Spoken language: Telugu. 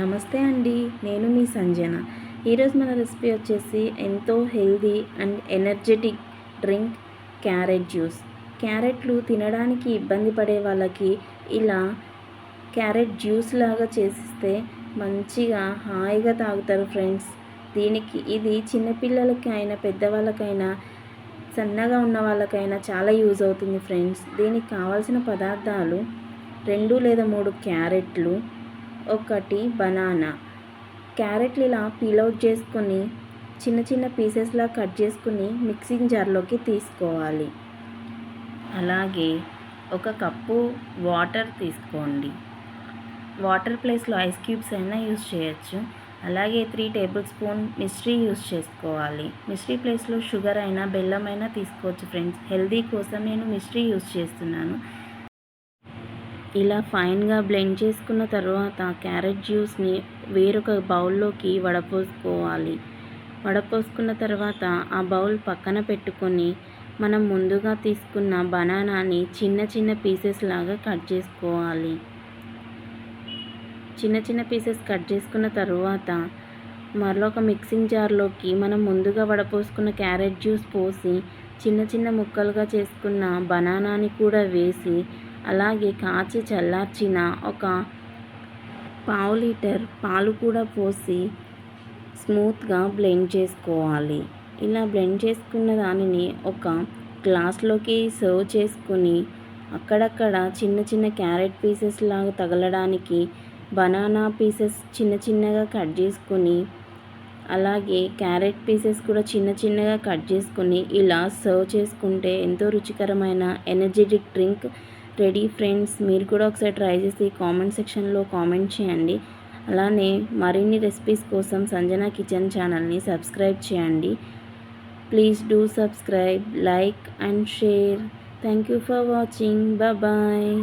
నమస్తే అండి నేను మీ సంజన. ఈరోజు మన రెసిపీ వచ్చేసి ఎంతో healthy and energetic drink carrot juice. క్యారెట్లు తినడానికి ఇబ్బంది పడే వాళ్ళకి ఇలా క్యారెట్ జ్యూస్ లాగా చేసిస్తే మంచిగా హాయిగా తాగుతారు ఫ్రెండ్స్. దీనికి ఇది చిన్నపిల్లలకి అయినా పెద్దవాళ్ళకైనా సన్నగా ఉన్న వాళ్ళకైనా చాలా యూజ్ అవుతుంది ఫ్రెండ్స్. దీనికి కావాల్సిన పదార్థాలు రెండు లేదా మూడు క్యారెట్లు ఒకటి బనానా. క్యారెట్లు ఇలా పీల్ అవుట్ చేసుకొని చిన్న చిన్న పీసెస్లా కట్ చేసుకుని మిక్సింగ్ జార్లోకి తీసుకోవాలి. అలాగే ఒక కప్పు వాటర్ తీసుకోండి. వాటర్ ప్లేస్లో ఐస్ క్యూబ్స్ అయినా యూస్ చేయొచ్చు. అలాగే త్రీ టేబుల్ స్పూన్ మిస్ట్రీ యూజ్ చేసుకోవాలి. మిస్ట్రీ ప్లేస్లో షుగర్ అయినా బెల్లం అయినా తీసుకోవచ్చు ఫ్రెండ్స్. హెల్దీ కోసం నేను మిస్ట్రీ యూస్ చేస్తున్నాను. ఇలా ఫైన్గా బ్లెండ్ చేసుకున్న తర్వాత క్యారెట్ జ్యూస్ని వేరొక బౌల్లోకి వడపోసుకోవాలి. వడపోసుకున్న తర్వాత ఆ బౌల్ పక్కన పెట్టుకొని మనం ముందుగా తీసుకున్న బనానాని చిన్న చిన్న పీసెస్ లాగా కట్ చేసుకోవాలి. చిన్న చిన్న పీసెస్ కట్ చేసుకున్న తర్వాత మరొక మిక్సింగ్ జార్లోకి మనం ముందుగా వడపోసుకున్న క్యారెట్ జ్యూస్ పోసి చిన్న చిన్న ముక్కలుగా చేసుకున్న బనానాని కూడా వేసి అలాగే కాచి చల్లార్చిన ఒక పావు లీటర్ పాలు కూడా పోసి స్మూత్గా బ్లెండ్ చేసుకోవాలి. ఇలా బ్లెండ్ చేసుకున్న దానిని ఒక గ్లాస్లోకి సర్వ్ చేసుకుని అక్కడక్కడ చిన్న చిన్న క్యారెట్ పీసెస్ లాగా తగలడానికి బనానా పీసెస్ చిన్న చిన్నగా కట్ చేసుకొని అలాగే క్యారెట్ పీసెస్ కూడా చిన్న చిన్నగా కట్ చేసుకొని ఇలా సర్వ్ చేసుకుంటే ఎంతో రుచికరమైన ఎనర్జెటిక్ డ్రింక్ రెడీ ఫ్రెండ్స్ మీరు కూడా ఒకసారి ట్రై చేసి కామెంట్ సెక్షన్లో కామెంట్ చేయండి. అలానే మరిన్ని రెసిపీస్ కోసం సంజన కిచెన్ ఛానల్ని సబ్స్క్రైబ్ చేయండి. Please do subscribe like and share. Thank you for watching. Bye